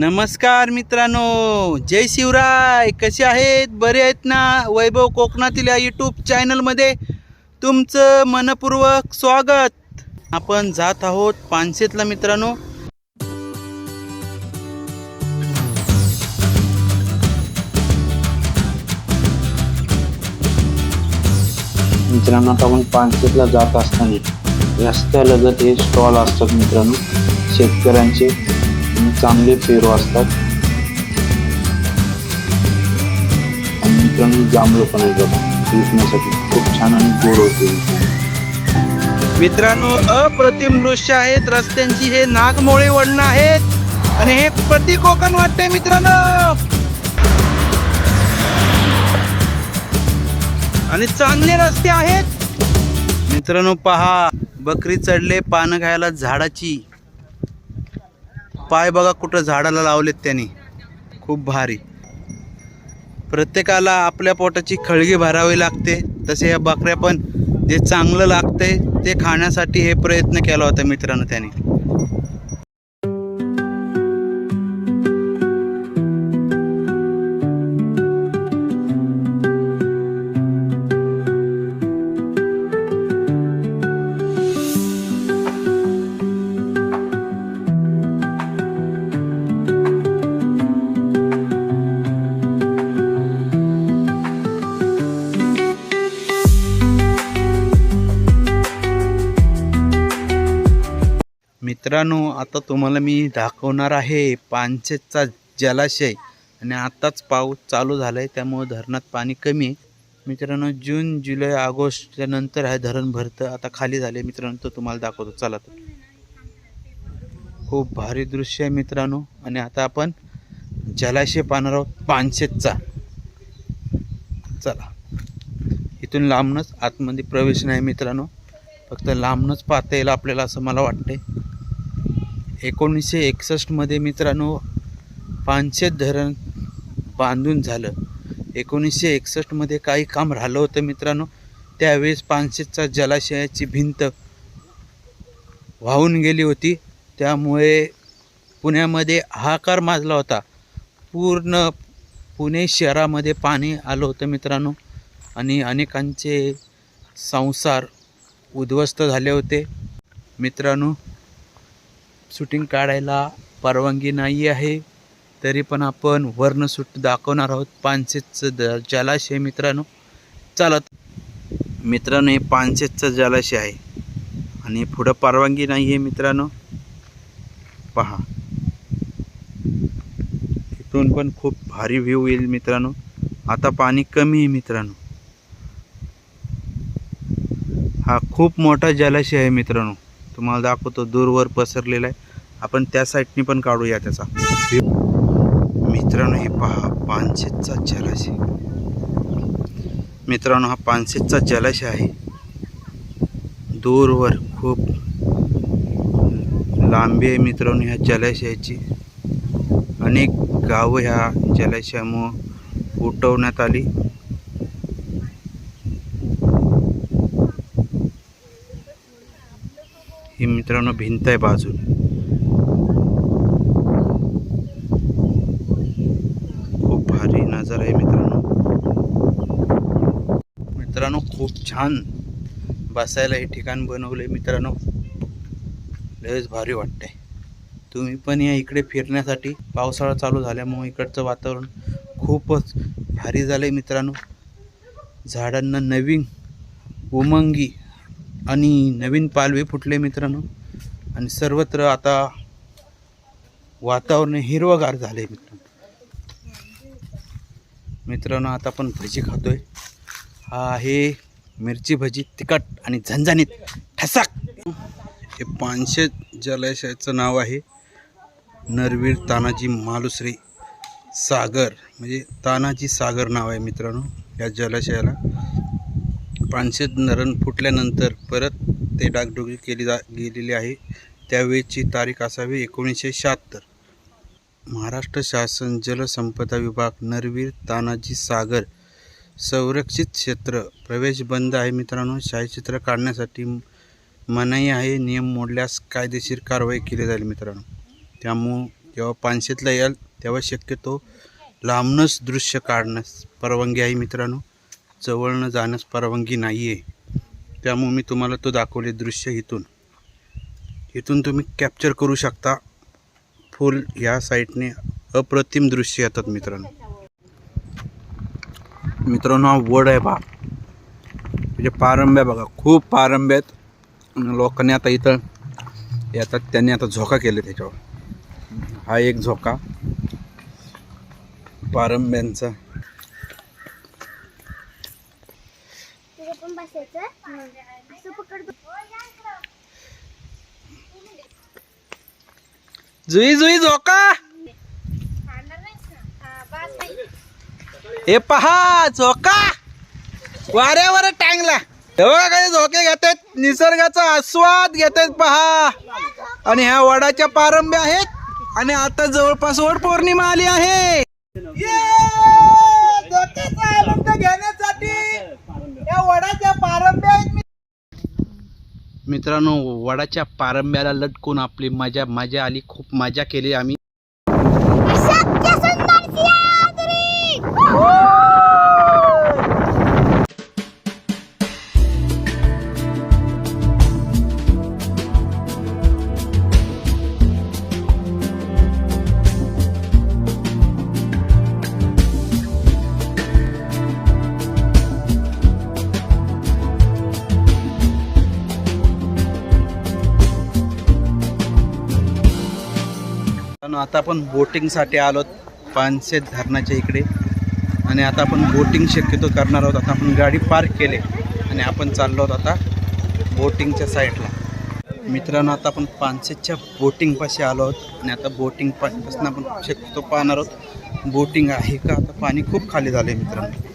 नमस्कार मित्रांनो जय शिवराय. कसे आहेत? बरे आहेत ना? वैभव कोकणातील या यूट्यूब चॅनलमध्ये तुमचं मनपूर्वक स्वागत. आपण जात आहोत पानशेतला मित्रांनो. मित्रांनो आपण पानशेतला जात असताना रस्त्यालगत हे स्टॉल असतात मित्रांनो. शेतकऱ्यांचे. चांगले पेरू असतात. आणि मित्रांनो जांभळं पण आहे बघा. विकण्यासाठी खूप छान आणि गोड होते. मित्रांनो अप्रतिम दृश्य आहेत. रस्त्यांची हे नागमोळे वळणं आहेत. आणि हे प्रति कोकण वाटते मित्रांनो. आणि चांगले रस्ते आहेत. मित्रांनो पहा बकरी चढले पानं खायला झाडाची. पाय बघा कुठं झाडाला लावलेत त्यांनी. खूप भारी. प्रत्येकाला आपल्या पोटाची खळगी भरावी लागते. तसे या बकऱ्या पण जे चांगलं लागतंय ते खाण्यासाठी हे प्रयत्न केला होता मित्रांनो त्याने. मित्रांनो आता तुम्हाला मी दाखवणार आहे पानशेतचा जलाशय. आणि आत्ताच पाऊस चालू झाला आहे त्यामुळे धरणात पाणी कमी आहे. मित्रांनो जून जुलै ऑगस्टच्या नंतर हे धरण भरतं. आता खाली झाले मित्रांनो तो तुम्हाला दाखवतो. चला तर. खूप भारी दृश्य आहे मित्रांनो. आणि आता आपण जलाशय पाहणार आहोत पानशेतचा चला. इथून लांबनच आतमध्ये प्रवेश नाही मित्रांनो. फक्त लांबनच पाहता येईल आपल्याला असं मला वाटतंय. एकोणीसशे एकसष्टमध्ये मित्रांनो पानशेत धरण बांधून झालं. एकोणीसशे एकसष्टमध्ये काही काम राहिलं होतं मित्रांनो. त्यावेळेस पानशेतचा जलाशयाची भिंत वाहून गेली होती. त्यामुळे पुण्यामध्ये हाकार माजला होता. पूर्ण पुणे शहरामध्ये पाणी आलं होतं मित्रांनो. आणि अनेकांचे संसार उद्ध्वस्त झाले होते. मित्रांनो शूटिंग काढायला परवानगी नाही आहे तरी पण आपण वर्ण शूट दाखवणार आहोत पानशेतचं द जलाशय मित्रांनो. चालत मित्रांनो हे पानशेतचं जलाशय आहे. आणि पुढं परवानगी नाही आहे मित्रांनो. पहा. इथून पण खूप भारी व्ह्यू येईल मित्रांनो. आता पाणी कमी आहे मित्रांनो. हा खूप मोठा जलाशय आहे मित्रांनो. तुम्हाला दाखवतो दूरवर पसरलेला आहे. आपण त्या साईडनी पण काढूया त्याचा. मित्रांनो हे पहा पानशेतचा जलाशय. मित्रांनो हा पानशेतचा जलाशय आहे. दूरवर खूप लांबी आहे मित्रांनो ह्या जलाशयाची. अनेक गावं ह्या जलाशयामुळं उठवण्यात आली. ही मित्रांनो भिंत आहे बाजूला. खूप भारी नजारा आहे मित्रांनो. मित्रांनो खूप छान बसायला हे ठिकाण बनवले मित्रांनो. लयच भारी वाटतंय. तुम्ही पण या इकडे फिरण्यासाठी. पावसाळा चालू झाल्यामुळे इकडचं वातावरण खूपच भारी झालं आहे मित्रांनो. झाडांना नवीन उमंगी आणि नवीन पालवे फुटले मित्रांनो. आणि सर्वत्र आता वातावरण हिरवगार झाले मित्रांनो. मित्रांनो आता आपण भजी खातोय. हा आहे मिरची भजी तिखट आणि झणझणीत ठसाक. हे पानशे जलाशयाचं नाव आहे. नरवीर तानाजी मालुसरे सागर म्हणजे तानाजी सागर नाव आहे मित्रांनो या जलाशयाला. पानशेत नरण फुटल्यानंतर परत ते डागडुगी केली जा गेलेली आहे. त्यावेळची तारीख असावी एकोणीसशे शहात्तर. महाराष्ट्र शासन जलसंपदा विभाग नरवीर तानाजी सागर. संरक्षित क्षेत्र प्रवेश बंद आहे मित्रांनो. छायाचित्र काढण्यासाठी मनाई आहे. नियम मोडल्यास कायदेशीर कारवाई केली जाईल मित्रांनो. त्यामुळं जेव्हा पानशेतला याल तेव्हा शक्यतो लांबनच दृश्य काढण्यास परवानगी आहे मित्रांनो. जवळनं जाण्यास परवानगी नाही आहे त्यामुळे मी तुम्हाला तो दाखवले दृश्य इथून. इथून तुम्ही कॅप्चर करू शकता फुल ह्या साईडने अप्रतिम दृश्य येतात मित्रांनो. मित्रांनो हा वड आहे बा म्हणजे पारंब्या बघा खूप पारंब्या आहेत. आणि लोकांनी आता इथं येतात त्यांनी आता झोका केले त्याच्यावर. हा एक झोका. पारंब्यांचा. असं पकड जुई जुई झोका. हे पहा झोका. वाऱ्यावर टांगला. हे बघा काही झोके घेतात. निसर्गाचा आस्वाद घेतात पहा. आणि ह्या वडाच्या पारंब्या आहेत. आणि आता जवळपास वड पौर्णिमा आली आहे. घेण्यासाठी या वडाच्या पारंब्या मित्रांनो वडाच्या पारंब्याला लटकून आपली मजा मजा आली खूप मजा केली आम्ही. मित्रांनो, आता आपण बोटिंगसाठी आलो पानशेत धरणाच्या इकडे. आणि आता आपण बोटिंग शक्यतो करणार आहोत. आता आपण गाडी पार्क केले आणि आपण चाललो आहोत आता बोटिंगच्या साईडला. मित्रांनो आता आपण पानशेतच्या बोटिंगपाशी आलो आहोत. आणि आता बोटिंगपासून आपण शक्यतो पाहणार आहोत बोटिंग आहे का? आता पाणी खूप खाली झालं आहे मित्रांनो.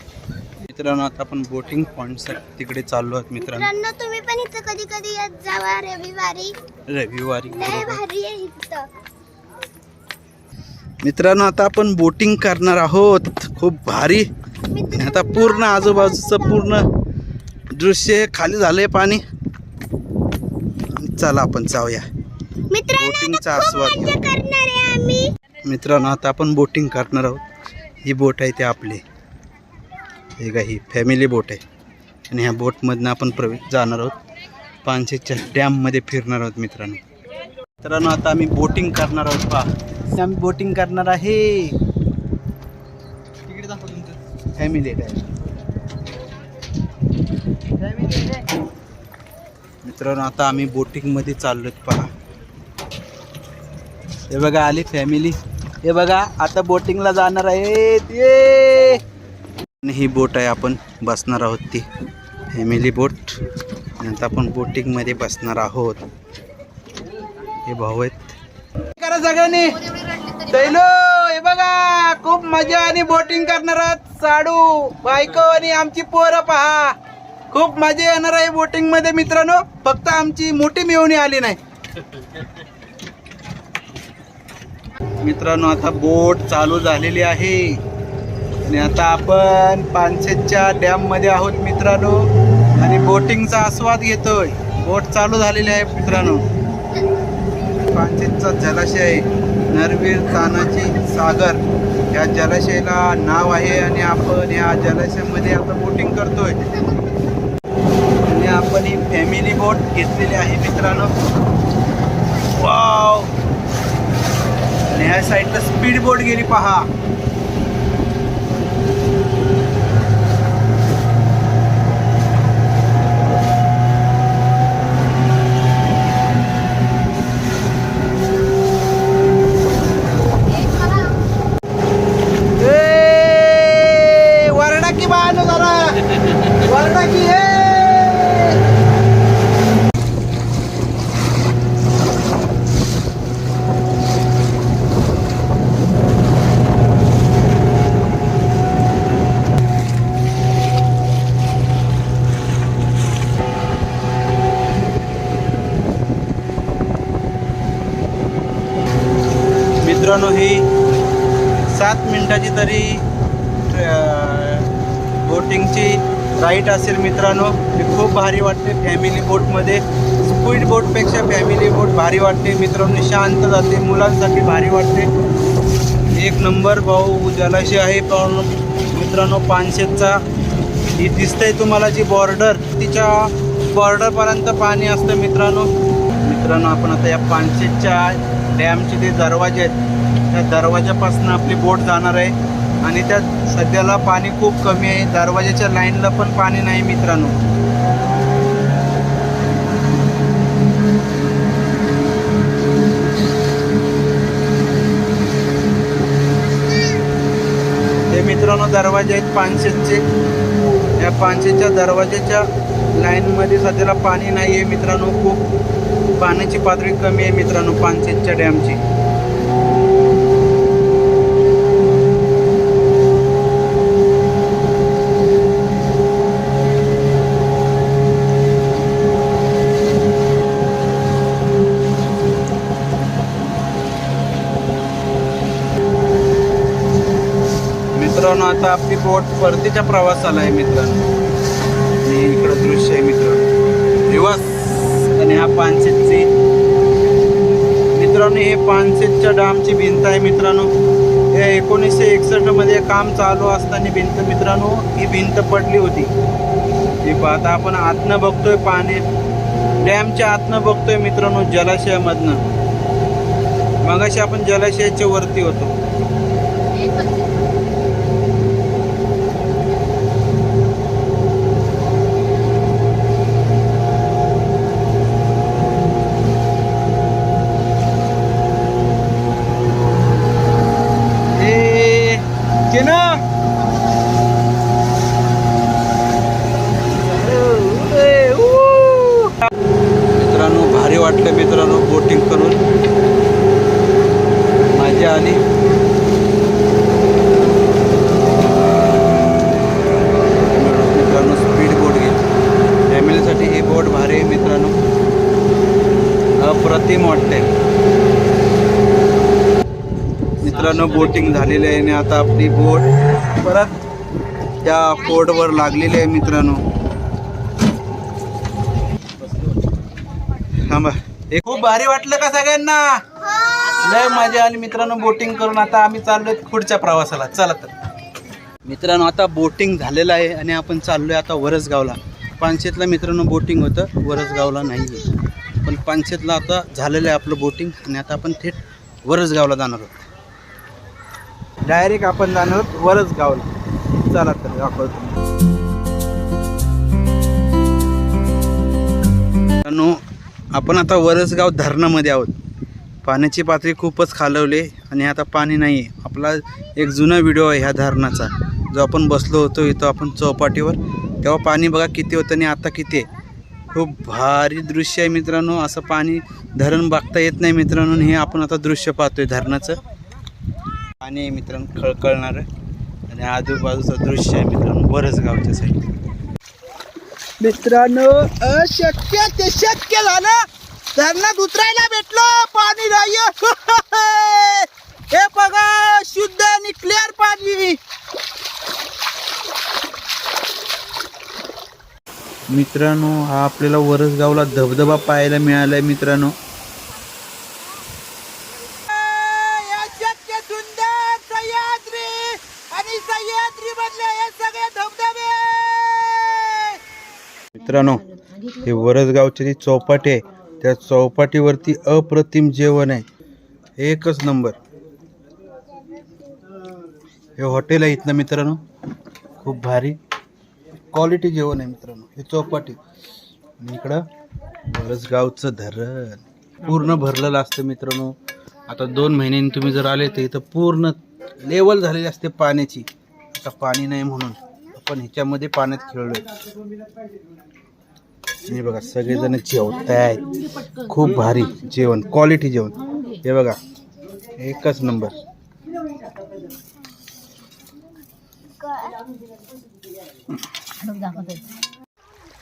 मित्रांनो आता आपण बोटिंग पॉईंटसाठी तिकडे चाललो आहोत मित्रांनो. तुम्ही पण इथं कधी कधी जावा रविवारी. रविवारी लय बरोबर. भारी आहे इथं मित्रांनो आता आपण बोटिंग करणार आहोत. खूप भारी. आणि आता पूर्ण आजूबाजूचं पूर्ण दृश्य खाली झालंय पाणी. चला आपण जाऊया. बोटिंगचा आस्वाद मित्रांनो आता आपण बोटिंग करणार आहोत. ही बोट आहे ते आपली. हे का ही फॅमिली बोट आहे. आणि ह्या बोटमधनं आपण प्रवेश जाणार आहोत. पानशेच्या डॅममध्ये फिरणार आहोत मित्रांनो. मित्रांनो आता आम्ही बोटिंग करणार आहोत पहा. आम्ही बोटिंग करणार आहे. तिकडे दाखव तुमचं. फॅमिली मित्रांनो आता आम्ही बोटिंगमध्ये चाललो पहा. हे बघा आली फॅमिली हे बघा आता बोटिंगला जाणार आहे ये! आणि ही बोट आहे आपण बसणार आहोत ती. फॅमिली बोट आता आपण बोटिंगमध्ये बसणार आहोत. हे भाऊ आहेत. करा सगळ्यांनी दैलो हे बघा खूप मजा आणि बोटिंग करणार साडू बायको आणि आमची पोरं पहा. खूप मजा येणार आहे बोटिंगमध्ये मित्रांनो. फक्त आमची मोठी मिळवणी आली नाही. मित्रांनो आता बोट चालू झालेली आहे. आणि आता आपण पानशेतच्या डॅममध्ये आहोत मित्रांनो. आणि बोटिंगचा आस्वाद घेतोय. बोट चालू झालेली आहे मित्रांनो. पानशेतचा जलाशय आहे. नरवीर तानाजी सागर या जलाशयाला नाव आहे आणि आपण या जलाशयामध्ये आता बोटिंग करतोय. आणि आपण ही फॅमिली बोट घेतलेली आहे मित्रांनो. वाव आणि ह्या साईडला स्पीड बोट गेली पहा ए, वरडा की बाळानो जरा वरडा की हे मित्रांनो ही सात मिनटाची तरी बोटिंगची राईट असेल मित्रांनो. ती खूप भारी वाटते फॅमिली बोटमध्ये स्पीड बोटपेक्षा फॅमिली बोट भारी वाटते. मित्रांनो शांत जाते. मुलांसाठी भारी वाटते. एक नंबर भाऊ जलाशय आहे पण मित्रांनो पानशेतचा. ही दिसतंय तुम्हाला जी बॉर्डर तिच्या बॉर्डरपर्यंत पाणी असतं मित्रांनो. मित्रांनो आपण आता या पानशेतच्या डॅमचे जे दरवाजे आहेत त्या दरवाजापासून आपली बोट जाणार आहे. आणि त्यात सध्याला पाणी खूप कमी आहे. दरवाजाच्या लाईनला पण पाणी नाही मित्रांनो. हे मित्रांनो दरवाजे आहेत पानशेतचे. या पानशेतच्या दरवाजाच्या लाईनमध्ये सध्याला पाणी नाही आहे मित्रांनो खूप. पाण्याची पातळी कमी आहे मित्रांनो पानशेतच्या डॅमची. मित्रांनो आता आपली बोट परतीच्या प्रवासाला आहे मित्रांनो. आणि इकडं दृश्य आहे मित्रांनो. दिवस! आणि हा पानशेतची मित्रांनो हे पानशेतच्या डॅमची भिंत आहे मित्रांनो. हे एकोणीसशे एकसष्टमध्ये काम चालू असताना भिंत मित्रांनो ही भिंत पडली होती. हे पाहता आपण आतनं बघतोय पाणी. डॅमच्या आतनं बघतोय मित्रांनो जलाशयामधनं. मगाशी आपण जलाशयाच्या वरती होतो. मित्रांनो बोटिंग झालेली आहे आणि आता आपली बोट परत त्या फोर्टवर लागलेली आहे मित्रांनो. थांबा. हे खूप भारी वाटलं का सगळ्यांना? लय मजा आली मित्रांनो बोटिंग करून. आता आम्ही चाललोय पुढच्या प्रवासाला. चला तर. मित्रांनो आता बोटिंग झालेलं आहे आणि आपण चाललोय आता वरसगावला. पानशेतला मित्रांनो बोटिंग होतं. वरसगावला नाही आहे. पण पानशेतला आता झालेलं आहे आपलं बोटिंग आणि आता आपण थेट वरसगावला जाणार आहोत. डायरेक्ट आपण जाणार आहोत वरसगावला चला तर दाखवतो. आपण आता वरसगाव धरणामध्ये आहोत. पाण्याची पातळी खूपच खालवली आणि आता पाणी नाही आहे. आपला एक जुना व्हिडिओ आहे ह्या धरणाचा. जो आपण बसलो होतो इथं आपण चौपाटीवर. तेव्हा पाणी बघा किती होतं आणि आता किती आहे. खूप भारी दृश्य आहे मित्रांनो. असं पाणी धरण बघता येत नाही मित्रांनो हे आपण आता दृश्य पाहतोय धरणाचं. पाणी आहे मित्रांनो खळखळणारं. आणि आजूबाजूचं दृश्य आहे मित्रांनो वरसगावच्या साईड मित्रांनो अशक्य ते शक्य झालं. धरणात उतरायला भेटलं पाणी नाही. हे बघा शुद्ध आणि क्लिअर पाणी मित्रांनो हा आपल्याला वरसगावला धबधबा पाहायला मिळालाय मित्रांनो. मित्रांनो हे वरसगावची जी चौपाटी आहे त्या चौपाटीवरती अप्रतिम जेवण आहे. एकच नंबर. हे हॉटेल आहे इथलं मित्रांनो. खूप भारी. क्वालिटी जेवण आहे मित्रांनो. हे चौपाटी. इकडं वरसगावचं धरण. पूर्ण भरलेलं असतं मित्रांनो. आता दोन महिन्यांनी तुम्ही जर आले तर इथं पूर्ण लेवल झालेली असते पाण्याची. आता पाणी नाही म्हणून. आपण ह्याच्यामध्ये पाण्यात खेळलोय. हे बघा सगळेजण जेवत आहेत खूप भारी जेवण क्वालिटी जेवण. हे बघा एकच नंबर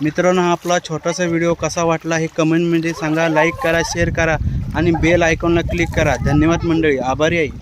मित्रांनो हा आपला छोटासा व्हिडिओ कसा वाटला हे कमेंटमध्ये सांगा. लाईक करा शेअर करा आणि बेल आयकॉनला क्लिक करा. धन्यवाद मंडळी. आभारी आहे.